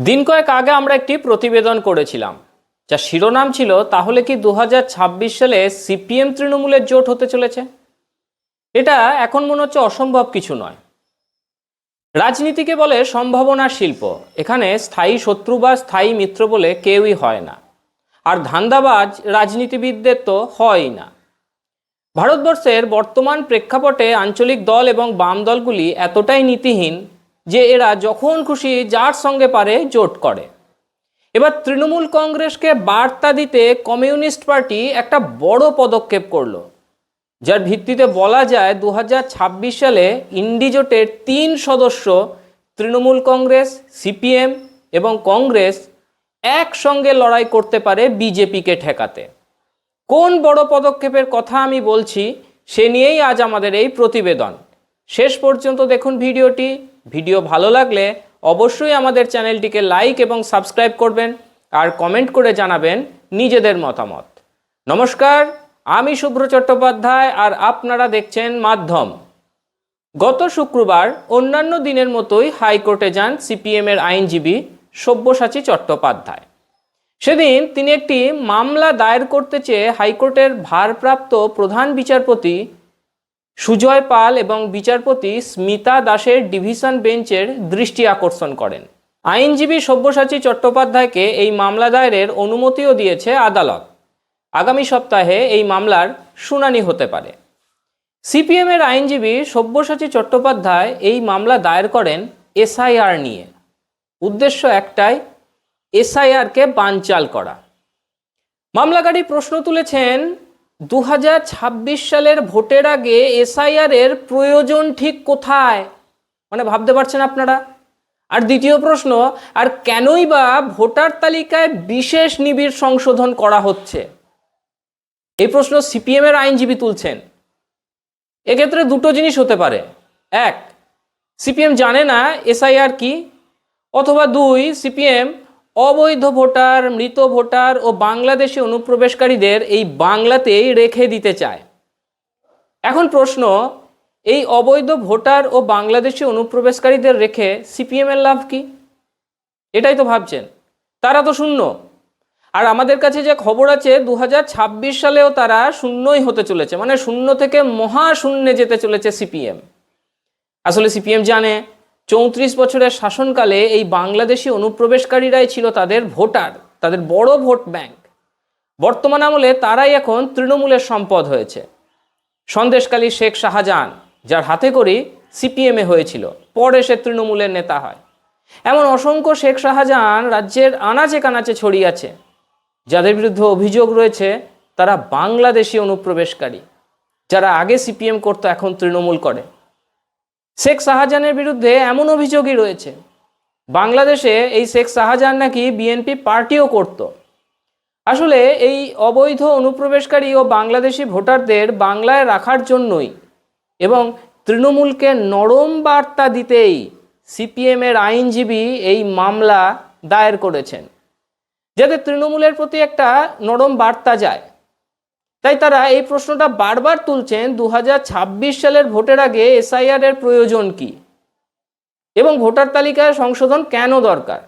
দিন কয়েক আগে আমরা একটি প্রতিবেদন করেছিলাম। যা শিরোনাম ছিল, তাহলে কি দু হাজার ছাব্বিশ সালে সিপিএম তৃণমূলের জোট হতে চলেছে? এটা এখন মনে হচ্ছে অসম্ভব কিছু নয়। রাজনীতিকে বলে সম্ভাবনার শিল্প। এখানে স্থায়ী শত্রু বা স্থায়ী মিত্র বলে কেউই হয় না। আর ধান্দাবাজ রাজনীতিবিদদের তো হয়ই না। ভারতবর্ষের বর্তমান প্রেক্ষাপটে আঞ্চলিক দল এবং বাম দলগুলি এতটাই নীতিহীন যে এরা যখন খুশি যার সঙ্গে পারে জোট করে। এবার তৃণমূল কংগ্রেসকে বার্তা দিতে কমিউনিস্ট পার্টি একটা বড় পদক্ষেপ করল। যার ভিত্তিতে বলা যায় দু হাজার ছাব্বিশ সালে ইন্ডিজোটের তিন সদস্য তৃণমূল কংগ্রেস, সিপিএম এবং কংগ্রেস একসঙ্গে লড়াই করতে পারে বিজেপিকে ঠেকাতে। কোন বড় পদক্ষেপের কথা আমি বলছি, সে নিয়েই আজ আমাদের এই প্রতিবেদন। শেষ পর্যন্ত দেখুন ভিডিওটি। ভিডিও ভালো লাগলে অবশ্যই আমাদের চ্যানেলটিকে লাইক এবং সাবস্ক্রাইব করবেন আর কমেন্ট করে জানাবেন নিজেদের মতামত। নমস্কার, আমি শুভ্র চট্টোপাধ্যায় আর আপনারা দেখছেন মাধ্যম। গত শুক্রবার অন্যান্য দিনের মতোই হাইকোর্টে যান সিপিএমের আইনজীবী সব্যসাচী চট্টোপাধ্যায়। সেদিন তিনি একটি মামলা দায়ের করতে চেয়ে হাইকোর্টের ভারপ্রাপ্ত প্রধান বিচারপতি সুজয় পাল এবং বিচারপতি স্মিতা দাসের ডিভিশন বেঞ্চের দৃষ্টি আকর্ষণ করেন। আইনজীবী সব্যসাচী চট্টোপাধ্যায়কে এই মামলা দায়েরের অনুমতিও দিয়েছে আদালত। আগামী সপ্তাহে এই মামলার শুনানি হতে পারে। সিপিএমের আইনজীবী সব্যসাচী চট্টোপাধ্যায় এই মামলা দায়ের করেন এসআইআর নিয়ে। উদ্দেশ্য একটাই, এসআইআরকে বানচাল করা। মামলাকারী প্রশ্ন তুলেছেন দু হাজার ছাব্বিশ সালের ভোটের আগে এসআইআর এর প্রয়োজন ঠিক কোথায়? মানে ভাবতে পারছেন আপনারা? আর দ্বিতীয় প্রশ্ন, আর কেনই বা ভোটার তালিকায় বিশেষ নিবিড় সংশোধন করা হচ্ছে? এই প্রশ্ন সিপিএম এর আইনজীবী তুলছেন। এক্ষেত্রে দুটো জিনিস হতে পারে। এক, সিপিএম জানে না এসআইআর কি? অথবা দুই, সিপিএম অবৈধ ভোটার, মৃত ভোটার ও বাংলাদেশি অনুপ্রবেশকারীদের এই বাংলাতেই রেখে দিতে চায়। এখন প্রশ্ন, এই অবৈধ ভোটার ও বাংলাদেশি অনুপ্রবেশকারীদের রেখে সিপিএম এর লাভ কি? এটাই তো ভাবছেন। তারা তো শূন্য। আর আমাদের কাছে যে খবর আছে দু হাজার ছাব্বিশ সালেও তারা শূন্যই হতে চলেছে। মানে শূন্য থেকে মহাশূন্যে যেতে চলেছে সিপিএম। আসলে সিপিএম জানে চৌত্রিশ বছরের শাসনকালে এই বাংলাদেশি অনুপ্রবেশকারীরাই ছিল তাদের ভোটার, তাদের বড় ভোট ব্যাংক। বর্তমান আমলে তারাই এখন তৃণমূলের সম্পদ হয়েছে। সন্দেশকালী শেখ শাহজাহান, যার হাতে করি সিপিএমে হয়েছিল, পরে সে তৃণমূলের নেতা হয়। এমন অসংখ্য শেখ শাহজাহান রাজ্যের আনাচে কানাচে ছড়িয়ে আছে। যাদের বিরুদ্ধে অভিযোগ রয়েছে, তারা বাংলাদেশি অনুপ্রবেশকারী, যারা আগে সিপিএম করতো, এখন তৃণমূল করে। শেখ শাহজাহানের বিরুদ্ধে এমন অভিযোগই রয়েছে। বাংলাদেশে এই শেখ শাহজাহান নাকি বিএনপি পার্টিও করত। আসলে এই অবৈধ অনুপ্রবেশকারী ও বাংলাদেশি ভোটারদের বাংলায় রাখার জন্যই এবং তৃণমূলকে নরম বার্তা দিতেই সিপিএমের আইনজীবী এই মামলা দায়ের করেছেন। যাতে তৃণমূলের প্রতি একটা নরম বার্তা যায়। তাই তারা এই প্রশ্নটা বারবার তুলছেন দু হাজার ছাব্বিশ সালের ভোটের আগে এসআইআর এর প্রয়োজন কি? এবং ভোটার তালিকায় সংশোধন কেন দরকার?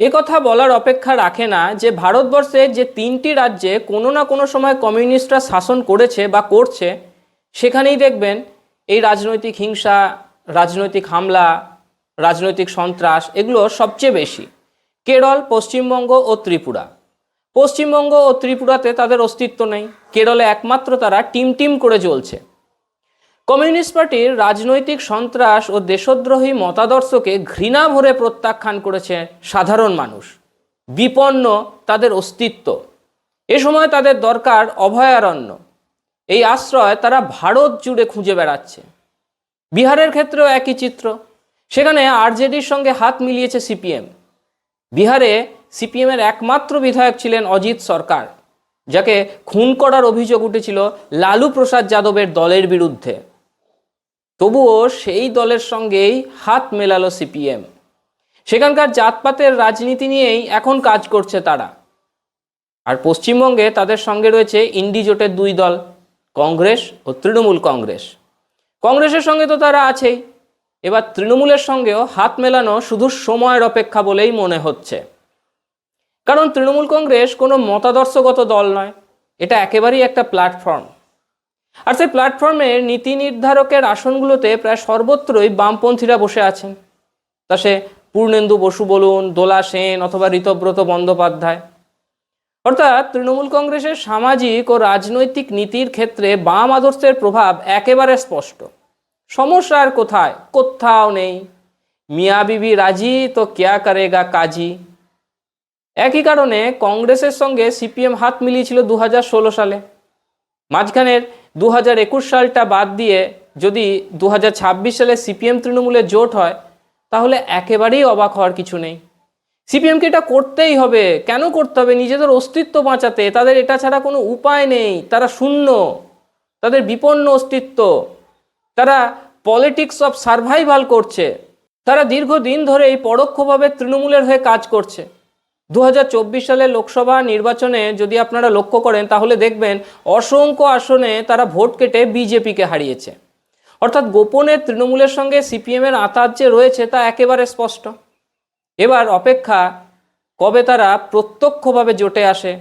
এ কথা বলার অপেক্ষা রাখে না যে ভারতবর্ষে যে তিনটি রাজ্যে কোনো না কোনো সময় কমিউনিস্টরা শাসন করেছে বা করছে, সেখানেই দেখবেন এই রাজনৈতিক হিংসা, রাজনৈতিক হামলা, রাজনৈতিক সন্ত্রাস, এগুলো সবচেয়ে বেশি। কেরল, পশ্চিমবঙ্গ ও ত্রিপুরা। পশ্চিমবঙ্গ ও ত্রিপুরাতে তাদের অস্তিত্ব নেই। কেরলে একমাত্র তারা টিম টিম করে চলছে কমিউনিস্ট পার্টির রাজনৈতিক সন্ত্রাস ও দেশদ্রোহী মতাদর্শকে ঘৃণা ভরে প্রত্যাখ্যান করেছে সাধারণ মানুষ। বিপন্ন তাদের অস্তিত্ব। এ সময় তাদের দরকার অভয়ারণ্য। এই আশ্রয় তারা ভারত জুড়ে খুঁজে বেড়াচ্ছে। বিহারের ক্ষেত্রেও একই চিত্র। সেখানে আরজেডির সঙ্গে হাত মিলিয়েছে সিপিএম। বিহারে সিপিএমের একমাত্র বিধায়ক ছিলেন অজিত সরকার, যাকে খুন করার অভিযোগ উঠেছিল লালু প্রসাদ যাদবের দলের বিরুদ্ধে। তবুও সেই দলের সঙ্গেই হাত মেলালো সিপিএম। সেখানকার জাতপাতের রাজনীতি নিয়েই এখন কাজ করছে তারা। আর পশ্চিমবঙ্গে তাদের সঙ্গে রয়েছে ইন্ডিজোটের দুই দল, কংগ্রেস ও তৃণমূল কংগ্রেস। কংগ্রেসের সঙ্গে তো তারা আছেই। এবার তৃণমূলের সঙ্গেও হাত মেলানো শুধু সময়ের অপেক্ষা বলেই মনে হচ্ছে। কারণ তৃণমূল কংগ্রেস কোনো মতাদর্শগত দল নয়। এটা একেবারেই একটা প্ল্যাটফর্ম। আর সেই প্ল্যাটফর্মের নীতি নির্ধারকের আসনগুলোতে প্রায় সর্বত্রই বামপন্থীরা বসে আছেন। তা সে পূর্ণেন্দু বসু বলুন, দোলা সেন অথবা ঋতব্রত বন্দ্যোপাধ্যায়। অর্থাৎ তৃণমূল কংগ্রেসের সামাজিক ও রাজনৈতিক নীতির ক্ষেত্রে বাম আদর্শের প্রভাব একেবারে স্পষ্ট। সমস্যা আর কোথায়? কোথাও নেই। মিয়া বিবি রাজি তো কেয়া করেগা কাজী? একই কারণে কংগ্রেসের সঙ্গে সিপিএম হাত মিলিয়েছিল দু হাজার ষোলো সালে। মাঝখানের দু হাজার একুশ সালটা বাদ দিয়ে যদি দু হাজার ছাব্বিশ সালে সিপিএম তৃণমূলের জোট হয়, তাহলে একেবারেই অবাক হওয়ার কিছু নেই। সিপিএমকে এটা করতেই হবে। কেন করতে হবে? নিজেদের অস্তিত্ব বাঁচাতে। তাদের এটা ছাড়া কোনো উপায় নেই। তারা শূন্য। তাদের বিপন্ন অস্তিত্ব। তারা পলিটিক্স অফ সার্ভাইভাল করছে। তারা দীর্ঘদিন ধরে এই পরোক্ষভাবে তৃণমূলের হয়ে কাজ করছে। দু হাজার চব্বিশ সালে লোকসভা নির্বাচনে যদি আপনারা লক্ষ্য করেন, তাহলে দেখবেন অসংখ্য আসনে তারা ভোট কেটে বিজেপিকে হারিয়েছে। অর্থাৎ গোপনে তৃণমূলের সঙ্গে সিপিএমের আতাত যে রয়েছে, তা একেবারে স্পষ্ট। এবার অপেক্ষা, কবে তারা প্রত্যক্ষভাবে জোটে আসে,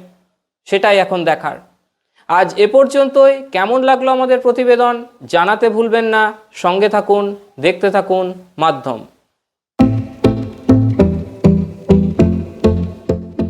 সেটাই এখন দেখার। আজ এ পর্যন্তই। কেমন লাগল আমাদের প্রতিবেদন, জানাতে ভুলবেন না। সঙ্গে থাকুন, দেখতে থাকুন, মাধ্যম।